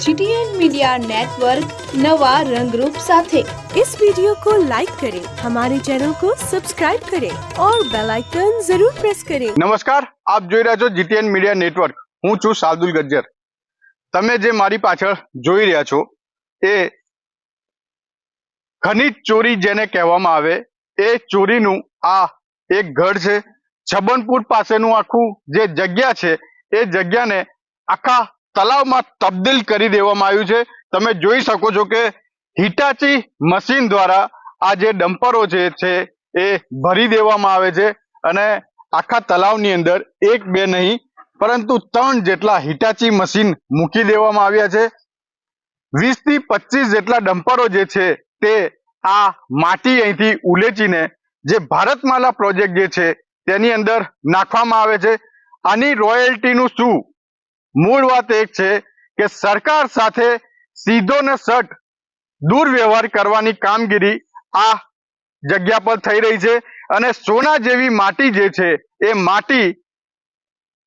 GTN media network नवा रंग रूप साथे इस वीडियो को लाइक करें हमारे चैनल को सब्सक्राइब करें और बेल आइकन जरूर प्रेस करें નમસ્કાર આપ જોઈ રહ્યા છો જીટીએન મીડિયા નેટવર્ક હું છું શાર્દુલ ગજ્જર તમે જે મારી પાછળ જોઈ રહ્યા છો એ ખનિજ ચોરી જેને કહેવામાં આવે એ ચોરીનું આ એક ઘર છે છબનપુર પાસેનું આખું જે જગ્યા છે એ જગ્યાને આખા તલાવમાં તબદીલ કરી દેવામાં આવ્યું છે. તમે જોઈ શકો છો કે હિટાચી મશીન દ્વારા આ જે ડમ્પરો જે છે એ ભરી દેવામાં આવે છે અને આખા તલાવની અંદર એક બે નહીં, પરંતુ ત્રણ જેટલા હિટાચી મશીન મૂકી દેવામાં આવ્યા છે. વીસથી પચીસ જેટલા ડમ્પરો જે છે તે આ માટી અહીંથી ઉલેચીને જે ભારતમાલા પ્રોજેક્ટ જે છે તેની અંદર નાખવામાં આવે છે. આની રોયલ્ટીનું શું? મૂળ વાત એક છે કે સરકાર સાથે સીધો ને સટ દુર્વ્યવહાર કરવાની કામગીરી આ જગ્યા પર થઈ રહી છે અને સોના જેવી માટી જે છે એ માટી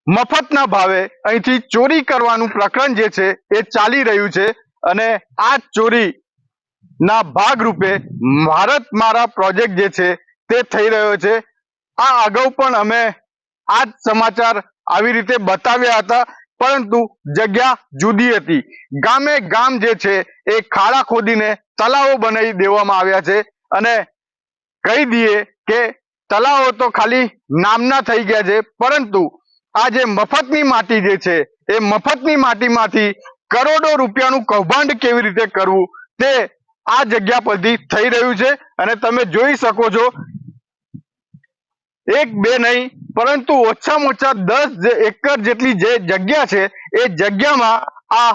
મફતના ભાવે અહીંથી ચોરી કરવાનું પ્રકરણ જે છે એ ચાલી રહ્યું છે અને આ ચોરી ના ભાગરૂપે ભારત મારા પ્રોજેક્ટ જે છે તે થઈ રહ્યો છે. આ અગાઉ પણ અમે આ સમાચાર આવી રીતે બતાવ્યા હતા પરંતુ જગ્યા જુદી હતી. ગામે ગામ જે છે, એ ખાડા ખોદીને તલાવો બનાવી દેવામાં આવ્યા છે અને કહી દઈએ કે તલાવો તો ખાલી નામના થઈ ગયા છે, પરંતુ આ જે મફતની માટી જે છે, એ મફતની માટીમાંથી કરોડો રૂપિયાનું કૌભાંડ કેવી રીતે કરવું તે આ જગ્યા પરથી થઈ રહ્યું છે અને તમે જોઈ શકો છો. એક બે નહીં પરંતુ ઓછામાં ઓછા દસ એકર જેટલી જે જગ્યા છે, એ જગ્યામાં આ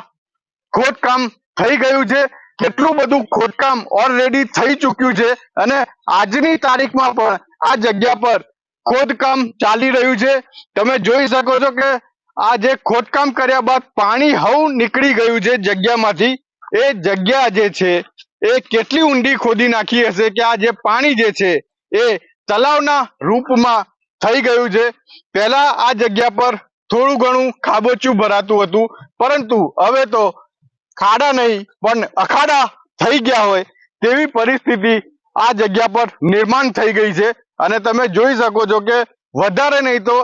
ખોદકામ થઈ ગયું છે. કેટલું બધું ખોદકામ ઓલરેડી થઈ ચૂક્યું છે અને આજની તારીખમાં પણ આ જગ્યા પર ખોદકામ ચાલી રહ્યું છે. તમે જોઈ શકો છો કે આ જે ખોદકામ કર્યા બાદ પાણી હવ નીકળી ગયું છે જગ્યામાંથી. એ જગ્યા જે છે, એ કેટલી ઊંડી ખોદી નાખી હશે કે આ જે પાણી જે છે, એ તલાવના રૂપમાં થઈ ગયું છે. પહેલા આ જગ્યા પર થોડું ઘણું ખાબોચિયું ભરાતું હતું. પરંતુ હવે તો ખાડા નહીં, પણ અખાડા થઈ ગયા હોય તેવી પરિસ્થિતિ આ જગ્યા પર નિર્માણ થઈ ગઈ છે. અને તમે જોઈ શકો છો કે વધારે નહીં તો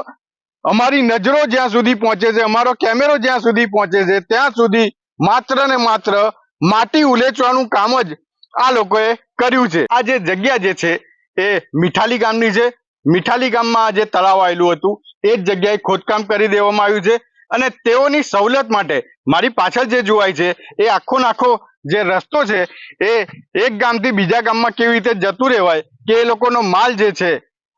અમારી નજરો જ્યાં સુધી પહોંચે છે, અમારો કેમેરો જ્યાં સુધી પહોંચે છે, ત્યાં સુધી માત્ર ને માત્ર માટી ઉલેચવાનું કામ જ આ લોકોએ કર્યું છે. આ જે જગ્યા જે છે, એ મીઠાલી ગામની છે. મીઠાલી ગામમાં જે તળાવ આવેલું હતું. એ જ જગ્યાએ ખોદકામ કરી દેવામાં આવ્યું છે અને તેઓની સવલત માટે મારી પાછળ જે જોવાય છે, એ આખો નાખો જે રસ્તો છે, એ એક ગામથી બીજા ગામમાં કેવી રીતે જતું રહેવાય કે એ લોકોનો માલ જે છે,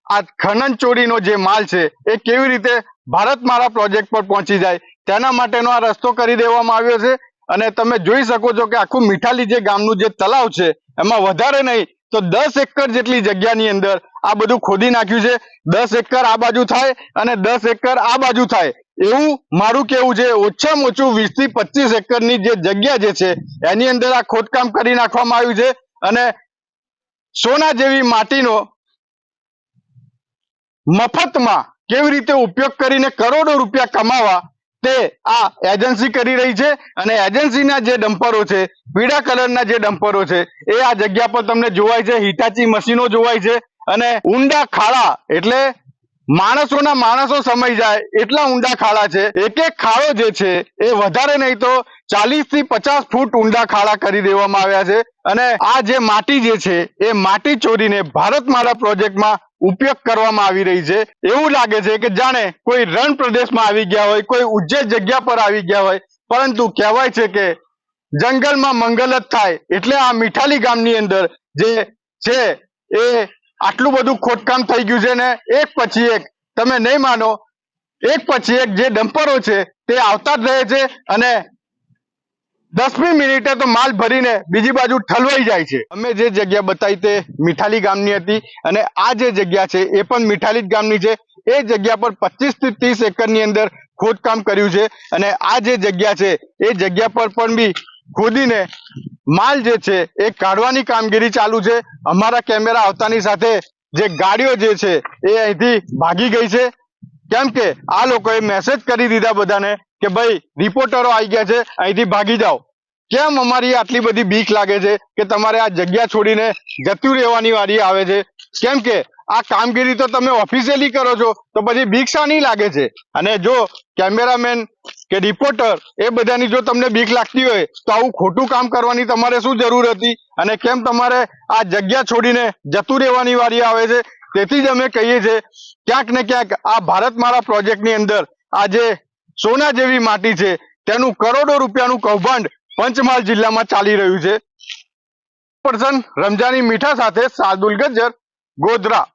આ ખનન ચોરીનો જે માલ છે, એ કેવી રીતે ભારત મારા પ્રોજેક્ટ પર પહોંચી જાય, તેના માટેનો આ રસ્તો કરી દેવામાં આવ્યો છે. અને તમે જોઈ શકો છો કે આખું મીઠાલી જે ગામનું જે તલાવ છે, એમાં વધારે નહીં તો દસ એકર જેટલી જગ્યાની અંદર આ બધું ખોદી નાખ્યું છે. દસ એકર આ બાજુ થાય અને દસ એકર આ બાજુ થાય. એવું મારું કેવું છે, ઓછામાં ઓછું વીસથી પચીસ એકરની જે જગ્યા જે છે, એની અંદર આ ખોદકામ કરી નાખવામાં આવ્યું છે અને સોના જેવી માટીનો મફતમાં કેવી રીતે ઉપયોગ કરીને કરોડો રૂપિયા કમાવા તે આ એજન્સી કરી રહી છે અને એજન્સીના જે ડમ્પરો છે, પીળા કલરના જે ડમ્પરો છે, એ આ જગ્યા પર તમને જોવાય છે, હિટાચી મશીનો જોવાય છે અને ઊંડા ખાડા એટલે માણસોના માણસો સમય જાય એટલા ઊંડા ખાડા છે. એક એક ખાડો જે છે, એ વધારે નહીં તો ચાલીસથી પચાસ ફૂટ ઊંડા ખાડા કરી દેવામાં આવ્યા છે. અને આ જે માટી જે છે, એ માટી ચોરીને ભારતમાલા પ્રોજેક્ટમાં ઉપયોગ કરવામાં આવી રહી છે. એવું લાગે છે કે જાણે કોઈ રણ પ્રદેશમાં આવી ગયા હોય, કોઈ ઉજ્જૈન જગ્યા પર આવી ગયા હોય, પરંતુ કહેવાય છે કે જંગલમાં મંગલ જ થાય. એટલે આ મીઠાલી ગામની અંદર જે છે, એ આટલું બધું ખોદકામ થઈ ગયું છે ને એક પછી એક, તમે નહીં માનો, એક પછી એક જે ડમ્પરો છે, તે આવતા જ રહે છે અને દસમી મિનિટે તો માલ ભરીને બીજી બાજુ ઠલવાઈ જાય છે. અમે જે જગ્યા બતાવી તે મીઠાલી ગામની હતી અને આ જે જગ્યા છે એ પણ મીઠાલી જ ગામની છે. એ જગ્યા પર પચીસથી ત્રીસ એકરની અંદર ખોદકામ કર્યું છે અને આ જે જગ્યા છે એ જગ્યા પર પણ બી ખોદીને માલ જે છે એ કાઢવાની કામગીરી ચાલુ છે. અમારા કેમેરા આવતાની સાથે જે ગાડીઓ જે છે એ અહીંથી ભાગી ગઈ છે. કેમ કે આ લોકોએ મેસેજ કરી દીધા બધાને કે ભાઈ રિપોર્ટરો આવી ગયા છે, અહીંથી ભાગી જાઓ. કેમ અમારી આટલી બધી બીક લાગે છે કે તમારે આ જગ્યા છોડીને જતું રહેવાની વારી આવે છે? કેમ કે આ કામગીરી તો તમે ઓફિશિયલી કરો છો, તો પછી બીક શાની લાગે છે? અને જો કેમેરામેન કે રિપોર્ટર એ બધાની જો તમને બીક લાગતી હોય, તો આવું ખોટું કામ કરવાની તમારે શું જરૂર હતી? અને કેમ તમારે આ જગ્યા છોડીને જતું રહેવાની વારી આવે છે? તેથી જ અમે કહીએ છીએ, ક્યાંક ને ક્યાંક આ ભારતમાળા પ્રોજેક્ટની અંદર આ જે સોના જેવી માટી છે, તેનું કરોડો રૂપિયાનું કૌભાંડ પંચમહાલ જિલ્લામાં ચાલી રહ્યું છે. પર્સન રમજાની મીઠા સાથે સાદુલ ગજ્જર, ગોધરા.